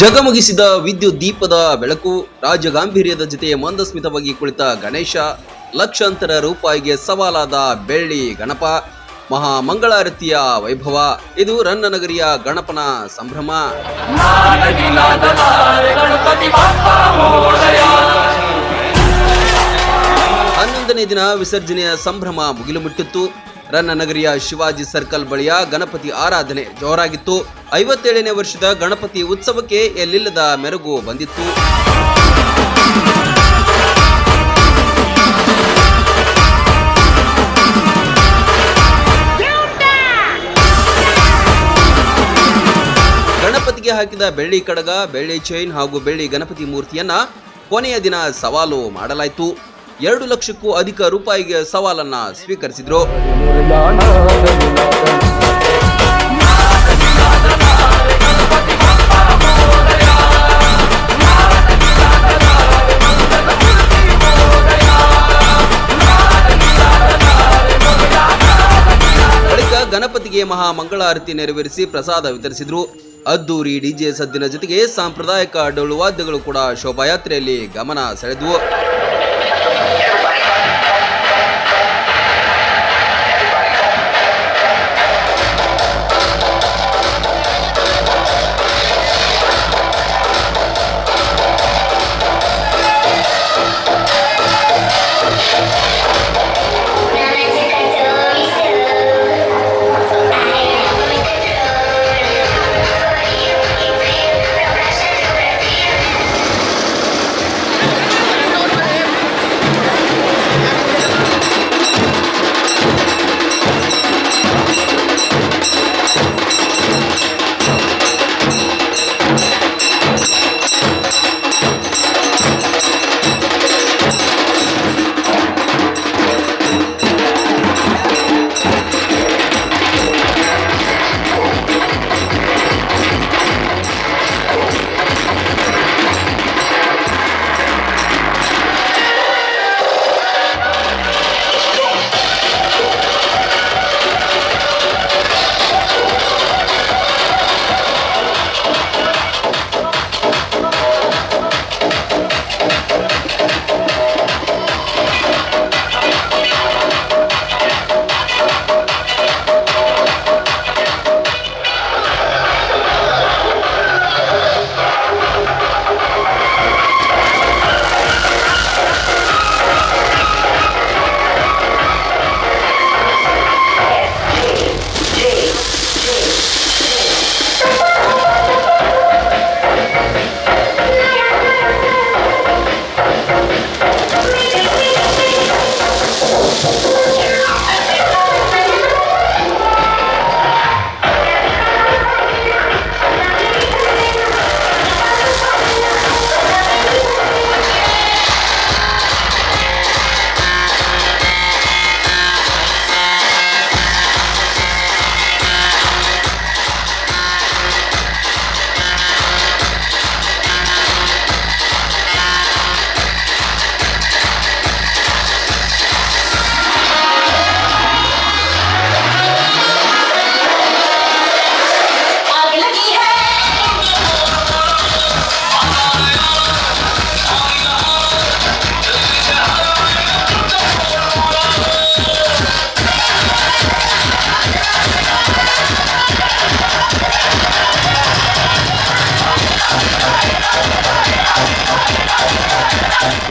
ಜಗಮಗಿಸಿದ ವಿದ್ಯುತ್ ದೀಪದ ಬೆಳಕು ರಾಜ ಗಾಂಭೀರ್ಯದ ಜೊತೆ ಮಂದಸ್ಮಿತವಾಗಿ ಕುಳಿತ ಗಣೇಶ, ಲಕ್ಷಾಂತರ ರೂಪಾಯಿಗೆ ಸವಾಲಾದ ಬೆಳ್ಳಿ ಗಣಪ ಮಹಾ ಮಂಗಳಾರತಿಯ ವೈಭವ. ಇದು ರನ್ನನಗರಿಯ ಗಣಪನ ಸಂಭ್ರಮ. ಹನ್ನೊಂದನೇ ದಿನ ವಿಸರ್ಜನೆಯ ಸಂಭ್ರಮ ಮುಗಿಲು ಮುಟ್ಟಿತ್ತು. ರನ್ನನಗರಿಯ ಶಿವಾಜಿ ಸರ್ಕಲ್ ಬಳಿಯ ಗಣಪತಿ ಆರಾಧನೆ ಜೋರಾಗಿತ್ತು. ಐವತ್ತೇಳನೇ ವರ್ಷದ ಗಣಪತಿ ಉತ್ಸವಕ್ಕೆ ಎಲ್ಲಿಲ್ಲದ ಮೆರುಗು ಬಂದಿತ್ತು. ಗಣಪತಿಗೆ ಹಾಕಿದ ಬೆಳ್ಳಿ ಕಡಗ, ಬೆಳ್ಳಿ ಚೈನ್ ಹಾಗೂ ಬೆಳ್ಳಿ ಗಣಪತಿ ಮೂರ್ತಿಯನ್ನ ಕೊನೆಯ ದಿನ ಸವಾಲು ಮಾಡಲಾಯಿತು. ಎರಡು ಲಕ್ಷಕ್ಕೂ ಅಧಿಕ ರೂಪಾಯಿಗೆ ಸವಾಲನ್ನ ಸ್ವೀಕರಿಸಿದ್ರು. ಗಣಪತಿಗೆ ಮಹಾ ಮಂಗಳಾರತಿ ನೆರವೇರಿಸಿ ಪ್ರಸಾದ ವಿತರಿಸಿದ್ರು. ಅದ್ದೂರಿ ಡಿಜೆ ಸದ್ದಿನ ಜೊತೆಗೆ ಸಾಂಪ್ರದಾಯಿಕ ಡೊಳ್ಳು ವಾದ್ಯಗಳು ಕೂಡ ಶೋಭಾಯಾತ್ರೆಯಲ್ಲಿ ಗಮನ ಸೆಳೆದ್ವು.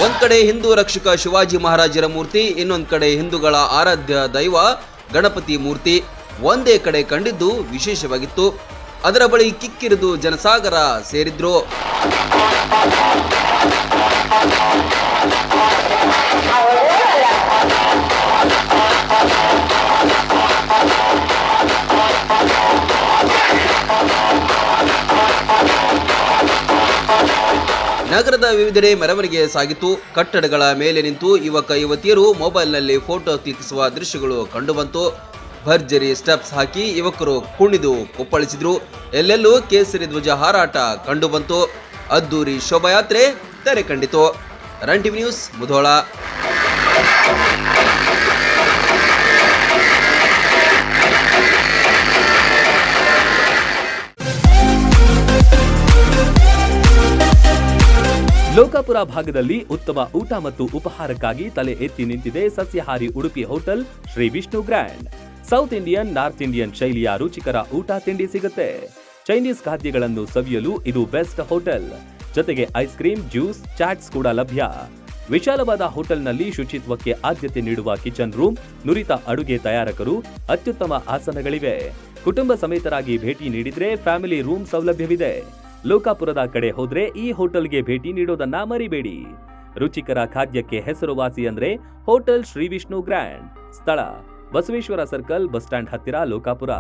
ಒಂದ್ ಕಡೆ ಹಿಂದೂ ರಕ್ಷಕ ಶಿವಾಜಿ ಮಹಾರಾಜರ ಮೂರ್ತಿ, ಇನ್ನೊಂದ್ ಕಡೆ ಹಿಂದೂಗಳ ಆರಾಧ್ಯ ದೈವ ಗಣಪತಿ ಮೂರ್ತಿ ಒಂದೇ ಕಡೆ ಕಂಡಿದ್ದು ವಿಶೇಷವಾಗಿತ್ತು. ಅದರ ಬಳಿ ಕಿಕ್ಕಿರಿದು ಜನಸಾಗರ ಸೇರಿದ್ರು. ನಗರದ ವಿವಿಧೆಡೆ ಮೆರವಣಿಗೆ ಸಾಗಿತು. ಕಟ್ಟಡಗಳ ಮೇಲೆ ನಿಂತು ಯುವಕ, ಯುವತಿಯರು ಮೊಬೈಲ್ನಲ್ಲಿ ಫೋಟೋ ಕ್ಲಿಕ್ಕಿಸುವ ದೃಶ್ಯಗಳು ಕಂಡುಬಂತು. ಭರ್ಜರಿ ಸ್ಟೆಪ್ಸ್ ಹಾಕಿ ಯುವಕರು ಕುಣಿದು ಕುಪ್ಪಳಿಸಿದ್ರು. ಎಲ್ಲೆಲ್ಲೂ ಕೇಸರಿ ಧ್ವಜ ಹಾರಾಟ ಕಂಡುಬಂತು. ಅದ್ದೂರಿ ಶೋಭಾಯಾತ್ರೆ ತೆರೆ ಕಂಡಿತು. Run news Mudhol. ಲೋಕಾಪುರ ಭಾಗದಲ್ಲಿ ಉತ್ತಮ ಊಟ ಮತ್ತು ಉಪಹಾರಕ್ಕಾಗಿ ತಲೆ ಎತ್ತಿ ನಿಂತಿದೆ ಸಸ್ಯಹಾರಿ Udupi hotel Shri Vishnu grand. South Indian, north Indian ಶೈಲಿಯ ರುಚಿಕರ ಊಟ ತಿಂಡಿ ಸಿಗುತ್ತೆ. ಚೈನೀಸ್ ಖಾದ್ಯಗಳನ್ನು ಸವಿಯಲು ಇದು ಬೆಸ್ಟ್ ಹೋಟೆಲ್. ಜೊತೆಗೆ ಐಸ್ ಕ್ರೀಮ್, ಜ್ಯೂಸ್, ಚಾಟ್ಸ್ ಕೂಡ ಲಭ್ಯ. ವಿಶಾಲವಾದ ಹೋಟೆಲ್ನಲ್ಲಿ ಶುಚಿತ್ವಕ್ಕೆ ಆದ್ಯತೆ ನೀಡುವ ಕಿಚನ್ ರೂಮ್, ನುರಿತ ಅಡುಗೆ ತಯಾರಕರು ಅತ್ಯುತ್ತಮ ಆಸನಗಳಿವೆ. ಕುಟುಂಬ ಸಮೇತರಾಗಿ ಭೇಟಿ ನೀಡಿದರೆ ಫ್ಯಾಮಿಲಿ ರೂಮ್ ಸೌಲಭ್ಯವಿದೆ. ಲೋಕಾಪುರದ ಕಡೆ ಹೋದ್ರೆ ಈ ಹೋಟೆಲ್ಗೆ ಭೇಟಿ ನೀಡೋದನ್ನ ಮರಿಬೇಡಿ. ರುಚಿಕರ ಖಾದ್ಯಕ್ಕೆ ಹೆಸರುವಾಸಿ ಅಂದ್ರೆ ಹೋಟೆಲ್ ಶ್ರೀ ವಿಷ್ಣು ಗ್ರ್ಯಾಂಡ್. ಸ್ಥಳ, ಬಸವೇಶ್ವರ ಸರ್ಕಲ್ ಬಸ್ ಸ್ಟ್ಯಾಂಡ್ ಹತ್ತಿರ Lokapur.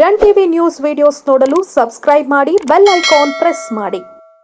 Run TV news videos ನೋಡಲು ಸಬ್ಸ್ಕ್ರೈಬ್ ಮಾಡಿ, ಬೆಲ್ ಐಕಾನ್ ಪ್ರೆಸ್ ಮಾಡಿ.